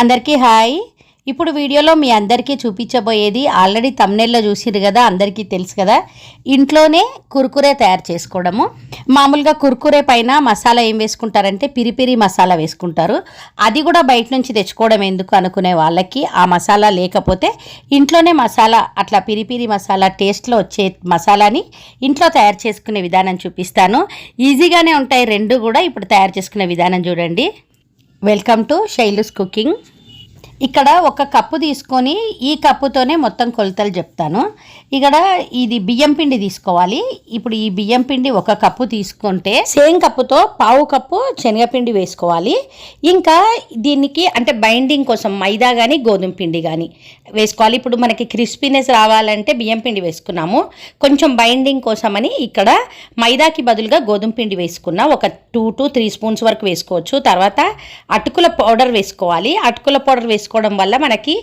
అందరికీ హాయ్. ఇప్పుడు వీడియోలో మీ అందరికీ చూపించబోయేది ఆల్రెడీ తమ్నెల్లో చూసిరు కదా అందరికీ తెలుసు కదా. ఇంట్లోనే కుర్కురే తయారు చేసుకోవడము. మామూలుగా కుర్కురే పైన మసాలా ఏం వేసుకుంటారంటే పిరిపిరి మసాలా వేసుకుంటారు. అది కూడా బయట నుంచి తెచ్చుకోవడం ఎందుకు అనుకునే వాళ్ళకి ఆ మసాలా లేకపోతే ఇంట్లోనే మసాలా అట్లా పిరిపిరి మసాలా టేస్ట్లో వచ్చే మసాలాని ఇంట్లో తయారు చేసుకునే విధానం చూపిస్తాను. ఈజీగానే ఉంటాయి రెండు కూడా ఇప్పుడు తయారు చేసుకునే విధానం చూడండి. వెల్కమ్ టు శైలుస్ కుకింగ్ ఇక్కడ ఒక కప్పు తీసుకొని ఈ కప్పుతోనే మొత్తం కొలతలు చెప్తాను. ఇక్కడ ఇది బియ్యం పిండి తీసుకోవాలి. ఇప్పుడు ఈ బియ్యం పిండి ఒక కప్పు తీసుకుంటే సేమ్ కప్పుతో పావు కప్పు శనగపిండి వేసుకోవాలి. ఇంకా దీనికి అంటే బైండింగ్ కోసం మైదా కానీ గోధుమ పిండి కానీ వేసుకోవాలి. ఇప్పుడు మనకి క్రిస్పీనెస్ రావాలంటే బియ్యం పిండి వేసుకున్నాము. కొంచెం బైండింగ్ కోసమని ఇక్కడ మైదాకి బదులుగా గోధుమ పిండి వేసుకున్నా ఒక టూ టు త్రీ స్పూన్స్ వరకు వేసుకోవచ్చు. తర్వాత అటుకుల పౌడర్ వేసుకోవాలి. అటుకుల పౌడర్ చేసుకోవడం వల్ల మనకి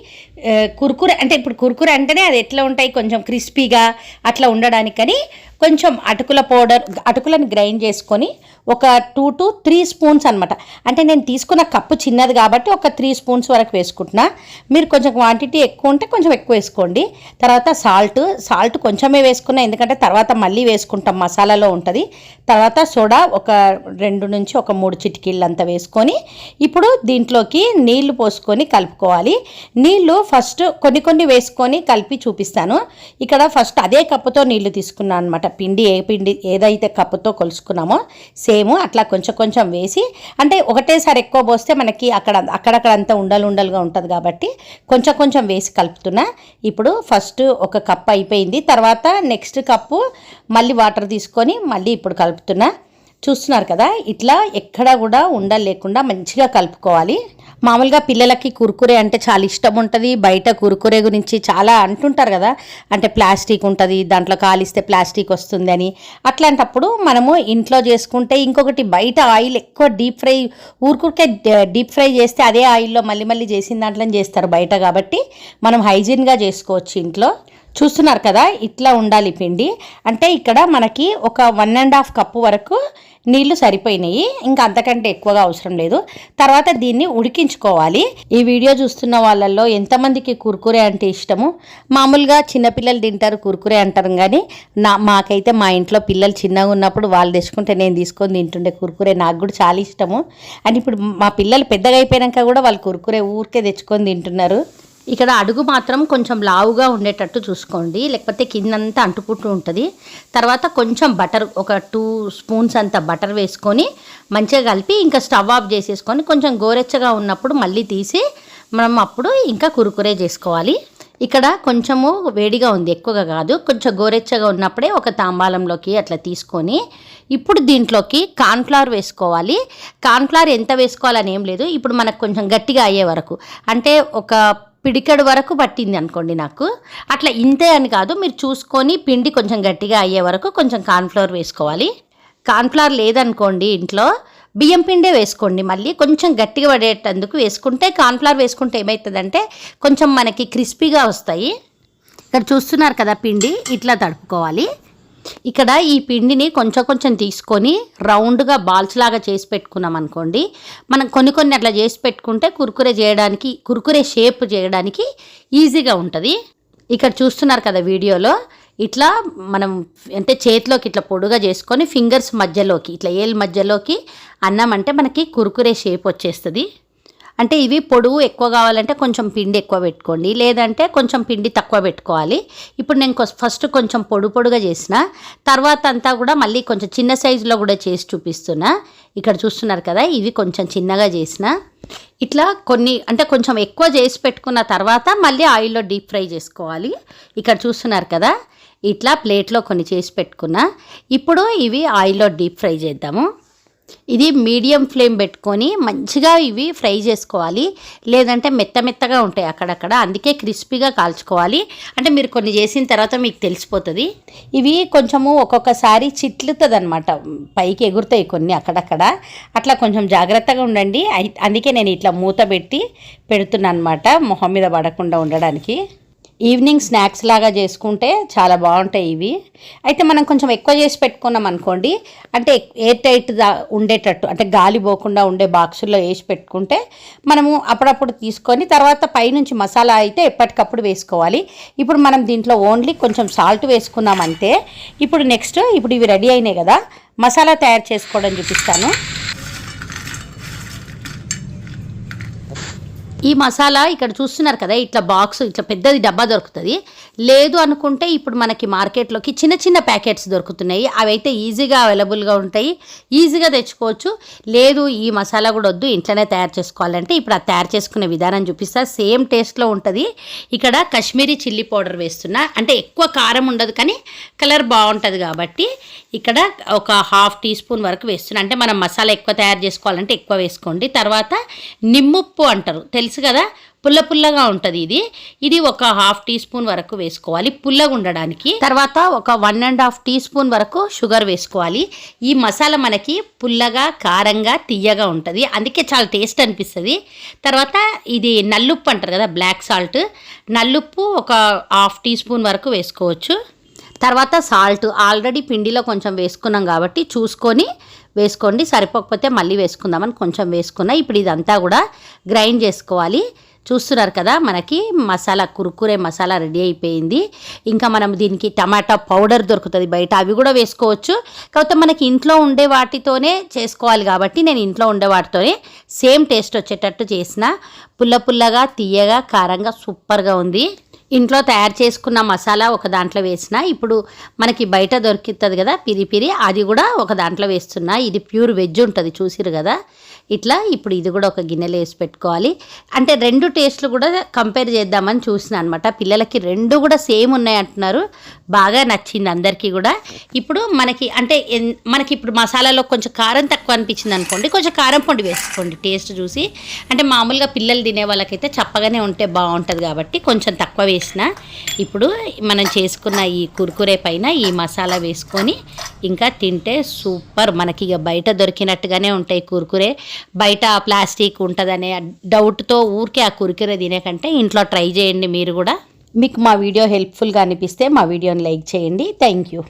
కుర్కుర కుర్కురే అంటే ఇప్పుడు కుర్కురే అంటేనే అది ఎట్లా ఉంటాయి? కొంచెం క్రిస్పీగా అట్లా ఉండడానికని కొంచెం అటుకుల పౌడర్ అటుకులను గ్రైండ్ చేసుకొని ఒక టూ టు త్రీ స్పూన్స్ అనమాట అంటే నేను తీసుకున్న కప్పు చిన్నది కాబట్టి ఒక త్రీ స్పూన్స్ వరకు వేసుకుంటున్నా. మీరు కొంచెం క్వాంటిటీ ఎక్కువ ఉంటే కొంచెం ఎక్కువ వేసుకోండి. తర్వాత సాల్ట్ సాల్ట్ కొంచెమే వేసుకున్నా ఎందుకంటే తర్వాత మళ్ళీ వేసుకుంటాం మసాలాలో ఉంటుంది. తర్వాత సోడా ఒక రెండు నుంచి ఒక మూడు చిటికీళ్ళు అంతా వేసుకొని ఇప్పుడు దీంట్లోకి నీళ్ళు పోసుకొని కలుపుకోవాలి. నీళ్ళు ఫస్ట్ కొన్ని కొన్ని వేసుకొని కలిపి చూపిస్తాను. ఇక్కడ ఫస్ట్ అదే కప్పుతో నీళ్ళు తీసుకున్నాను అనమాట పిండి ఏ పిండి ఏదైతే కప్పుతో కొలుసుకున్నామో సేమ్ అట్లా కొంచెం కొంచెం వేసి అంటే ఒకటేసారి ఎక్కువ పోస్తే మనకి అక్కడ అక్కడక్కడ అంతా ఉండలు ఉండలుగా ఉంటుంది కాబట్టి కొంచెం కొంచెం వేసి కలుపుతున్నా. ఇప్పుడు ఫస్ట్ ఒక కప్ అయిపోయింది. తర్వాత నెక్స్ట్ కప్పు మళ్ళీ వాటర్ తీసుకొని మళ్ళీ ఇప్పుడు కలుపుతున్నా. చూస్తున్నారు కదా ఇట్లా ఎక్కడ కూడా ఉండలు లేకుండా మంచిగా కలుపుకోవాలి. మామూలుగా పిల్లలకి కురుకురే అంటే చాలా ఇష్టం ఉంటుంది. బయట కురుకురే గురించి చాలా అంటుంటారు కదా అంటే ప్లాస్టిక్ ఉంటుంది దాంట్లో కాలిస్తే ప్లాస్టిక్ వస్తుంది అని. అట్లాంటప్పుడు మనము ఇంట్లో చేసుకుంటే ఇంకొకటి బయట ఆయిల్ ఎక్కువ డీప్ ఫ్రై ఊరుకురికే డీప్ ఫ్రై చేస్తే అదే ఆయిల్లో మళ్ళీ మళ్ళీ చేసిన దాంట్లో చేస్తారు బయట కాబట్టి. మనం హైజీన్గా చేసుకోవచ్చు ఇంట్లో. చూస్తున్నారు కదా ఇట్లా ఉండాలి పిండి. అంటే ఇక్కడ మనకి ఒక వన్ అండ్ హాఫ్ కప్పు వరకు నీళ్ళు సరిపోయినాయి. ఇంకా అంతకంటే ఎక్కువగా అవసరం లేదు. తర్వాత దీన్ని ఉడికించుకోవాలి. ఈ వీడియో చూస్తున్న వాళ్ళల్లో ఎంతమందికి కుర్కురే అంటే ఇష్టము? మామూలుగా చిన్నపిల్లలు తింటారు కుర్కురే అంటారు కానీ నా మాకైతే మా ఇంట్లో పిల్లలు చిన్నగా ఉన్నప్పుడు వాళ్ళు తెచ్చుకుంటే నేను తీసుకొని తింటుండే కుర్కురే. నాకు కూడా చాలా ఇష్టము. అని ఇప్పుడు మా పిల్లలు పెద్దగా అయిపోయాక కూడా వాళ్ళు కుర్కురే ఊరికే తెచ్చుకొని తింటున్నారు. ఇక్కడ అడుగు మాత్రం కొంచెం లావుగా ఉండేటట్టు చూసుకోండి. లేకపోతే కిందంతా అంటుకుంటూ ఉంటుంది. తర్వాత కొంచెం బటర్ ఒక టూ స్పూన్స్ అంత బటర్ వేసుకొని మంచిగా కలిపి ఇంకా స్టవ్ ఆఫ్ చేసేసుకొని కొంచెం గోరెచ్చగా ఉన్నప్పుడు మళ్ళీ తీసి మనం అప్పుడు ఇంకా కురుకురే చేసుకోవాలి. ఇక్కడ కొంచెము వేడిగా ఉంది ఎక్కువగా కాదు. కొంచెం గోరెచ్చగా ఉన్నప్పుడే ఒక తాంబాలంలోకి అట్లా తీసుకొని ఇప్పుడు దీంట్లోకి కార్న్ఫ్లవర్ వేసుకోవాలి. కార్న్ఫ్లవర్ ఎంత వేసుకోవాలని ఏం లేదు. ఇప్పుడు మనకు కొంచెం గట్టిగా అయ్యే వరకు. అంటే ఒక పిడికడు వరకు పట్టింది అనుకోండి నాకు. అట్లా ఇంతే అని కాదు మీరు చూసుకొని పిండి కొంచెం గట్టిగా అయ్యే వరకు కొంచెం కార్న్ఫ్లవర్ వేసుకోవాలి. కార్న్ఫ్లవర్ లేదనుకోండి ఇంట్లో బియ్యం పిండే వేసుకోండి మళ్ళీ. కొంచెం గట్టిగా పడేటందుకు వేసుకుంటే కార్న్ఫ్లవర్ వేసుకుంటే ఏమవుతుందంటే కొంచెం మనకి క్రిస్పీగా వస్తాయి. ఇక్కడ చూస్తున్నారు కదా పిండి ఇట్లా తడుపుకోవాలి. ఇక్కడ ఈ పిండిని కొంచెం కొంచెం తీసుకొని రౌండ్గా బాల్స్ లాగా చేసి పెట్టుకున్నాం అనుకోండి. మనం కొన్ని కొన్ని అట్లా చేసి పెట్టుకుంటే కురుకురే చేయడానికి కురుకురే షేప్ చేయడానికి ఈజీగా ఉంటుంది. ఇక్కడ చూస్తున్నారు కదా వీడియోలో ఇట్లా మనం అంటే చేతిలోకి ఇట్లా పొడుగా చేసుకొని ఫింగర్స్ మధ్యలోకి ఇట్లా ఏళ్ళ మధ్యలోకి అన్నామంటే మనకి కురుకురే షేప్ వచ్చేస్తుంది. అంటే ఇవి పొడవు ఎక్కువ కావాలంటే కొంచెం పిండి ఎక్కువ పెట్టుకోండి. లేదంటే కొంచెం పిండి తక్కువ పెట్టుకోవాలి. ఇప్పుడు నేను కొస్- ఫస్ట్ కొంచెం పొడు పొడుగా చేసిన. తర్వాత అంతా కూడా మళ్ళీ కొంచెం చిన్న సైజులో కూడా చేసి చూపిస్తున్నా. ఇక్కడ చూస్తున్నారు కదా ఇవి కొంచెం చిన్నగా చేసిన. ఇట్లా కొన్ని అంటే కొంచెం ఎక్కువ చేసి పెట్టుకున్న తర్వాత మళ్ళీ ఆయిల్లో డీప్ ఫ్రై చేసుకోవాలి. ఇక్కడ చూస్తున్నారు కదా ఇట్లా ప్లేట్లో కొన్ని చేసి పెట్టుకున్నా. ఇప్పుడు ఇవి ఆయిల్లో డీప్ ఫ్రై చేద్దాము. ఇది మీడియం ఫ్లేమ్ పెట్టుకొని మంచిగా ఇవి ఫ్రై చేసుకోవాలి. లేదంటే మెత్త మెత్తగా ఉంటాయి అక్కడక్కడ. అందుకే క్రిస్పీగా కాల్చుకోవాలి. అంటే మీరు కొన్ని చేసిన తర్వాత మీకు తెలిసిపోతుంది. ఇవి కొంచెము ఒక్కొక్కసారి చిట్లుతుంది అనమాట పైకి ఎగురుతాయి కొన్ని అక్కడక్కడ. అట్లా కొంచెం జాగ్రత్తగా ఉండండి. అందుకే నేను ఇట్లా మూత పెట్టి పెడుతున్నాను అనమాట మొహం మీద పడకుండా ఉండడానికి. ఈవినింగ్ స్నాక్స్ లాగా చేసుకుంటే చాలా బాగుంటాయి ఇవి. అయితే మనం కొంచెం ఎక్కువ చేసి పెట్టుకున్నాం అనుకోండి అంటే ఎయిర్ టైట్ ఉండేటట్టు అంటే గాలి పోకుండా ఉండే బాక్సుల్లో వేసి పెట్టుకుంటే మనము అప్పుడప్పుడు తీసుకొని తర్వాత పైనుంచి మసాలా అయితే ఎప్పటికప్పుడు వేసుకోవాలి. ఇప్పుడు మనం దీంట్లో ఓన్లీ కొంచెం సాల్ట్ వేసుకున్నామంటే ఇప్పుడు నెక్స్ట్ ఇప్పుడు ఇవి రెడీ అయినాయి కదా మసాలా తయారు చేసుకోవడం చూపిస్తాను. ఈ మసాలా ఇక్కడ చూస్తున్నారు కదా ఇట్లా బాక్స్ ఇట్లా పెద్దది డబ్బా దొరుకుతుంది. లేదు అనుకుంటే ఇప్పుడు మనకి మార్కెట్లోకి చిన్న చిన్న ప్యాకెట్స్ దొరుకుతున్నాయి. అవి అయితే ఈజీగా అవైలబుల్గా ఉంటాయి. ఈజీగా తెచ్చుకోవచ్చు. లేదు ఈ మసాలా కూడా వద్దు ఇంట్లోనే తయారు చేసుకోవాలంటే ఇప్పుడు ఆ తయారు చేసుకునే విధానం చూపిస్తా. సేమ్ టేస్ట్లో ఉంటుంది. ఇక్కడ కాశ్మీరీ చిల్లీ పౌడర్ వేస్తున్నా. అంటే ఎక్కువ కారం ఉండదు కానీ కలర్ బాగుంటుంది కాబట్టి ఇక్కడ ఒక హాఫ్ టీ స్పూన్ వరకు వేస్తున్నా. అంటే మనం మసాలా ఎక్కువ తయారు చేసుకోవాలంటే ఎక్కువ వేసుకోండి. తర్వాత నిమ్ముప్పు అంటారు. తెలుసు? కదా? పుల్ల పుల్లగా ఉంటుంది ఇది. ఇది ఒక హాఫ్ టీ స్పూన్ వరకు వేసుకోవాలి పుల్లగా ఉండడానికి. తర్వాత ఒక one and half teaspoon వరకు షుగర్ వేసుకోవాలి. ఈ మసాలా మనకి పుల్లగా కారంగా తీయగా ఉంటుంది. అందుకే చాలా టేస్ట్ అనిపిస్తుంది. తర్వాత ఇది నల్లుప్పు అంటారు కదా బ్లాక్ సాల్ట్. నల్లుప్పు ఒక హాఫ్ టీ స్పూన్ వరకు వేసుకోవచ్చు. తర్వాత సాల్ట్ ఆల్రెడీ పిండిలో కొంచెం వేసుకున్నాం కాబట్టి చూసుకొని వేసుకోండి. సరిపోకపోతే మళ్ళీ వేసుకుందామని కొంచెం వేసుకున్నా. ఇప్పుడు ఇదంతా కూడా గ్రైండ్ చేసుకోవాలి. చూస్తున్నారు కదా మనకి మసాలా కురుకురే మసాలా రెడీ అయిపోయింది. ఇంకా మనం దీనికి టమాటా పౌడర్ దొరుకుతుంది బయట అవి కూడా వేసుకోవచ్చు. కాకపోతే మనకి ఇంట్లో ఉండే వాటితోనే చేసుకోవాలి కాబట్టి నేను ఇంట్లో ఉండే వాటితోనే సేమ్ టేస్ట్ వచ్చేటట్టు చేసిన. పుల్ల పుల్లగా తీయగా కారంగా సూపర్గా ఉంది. ఇంట్లో తయారు చేసుకున్న మసాలా ఒక దాంట్లో వేసిన ఇప్పుడు మనకి బయట దొరుకుతుంది కదా పిరి పిరి అది కూడా ఒక దాంట్లో వేస్తున్నా. ఇది ప్యూర్ వెజ్ ఉంటుంది చూసిరు కదా. ఇట్లా ఇప్పుడు ఇది కూడా ఒక గిన్నెలో వేసి పెట్టుకోవాలి. అంటే రెండు టేస్ట్లు కూడా కంపేర్ చేద్దామని చూసిన అనమాట పిల్లలకి రెండు కూడా సేమ్ ఉన్నాయి అంటున్నారు. బాగా నచ్చింది అందరికీ కూడా. ఇప్పుడు మనకి అంటే ఎన్- మనకి ఇప్పుడు మసాలాలో కొంచెం కారం తక్కువ అనిపించింది అనుకోండి కొంచెం కారం పొడి వేసుకోండి టేస్ట్ చూసి. అంటే మామూలుగా పిల్లలు తినే వాళ్ళకైతే చప్పగానే ఉంటే బాగుంటుంది కాబట్టి కొంచెం తక్కువ వేసిన. ఇప్పుడు మనం చేసుకున్న ఈ కుర్కురే పైన ఈ మసాలా వేసుకొని ఇంకా తింటే సూపర్. మనకి ఇక బయట దొరికినట్టుగానే ఉంటాయి కుర్కురే. బయట ప్లాస్టిక్ ఉంటుందనే డౌట్తో ఊరికే ఆ కుర్కురే తినేకంటే ఇంట్లో ట్రై చేయండి మీరు కూడా. మీకు మా వీడియో హెల్ప్ఫుల్గా అనిపిస్తే మా వీడియోని లైక్ చేయండి. Thank you.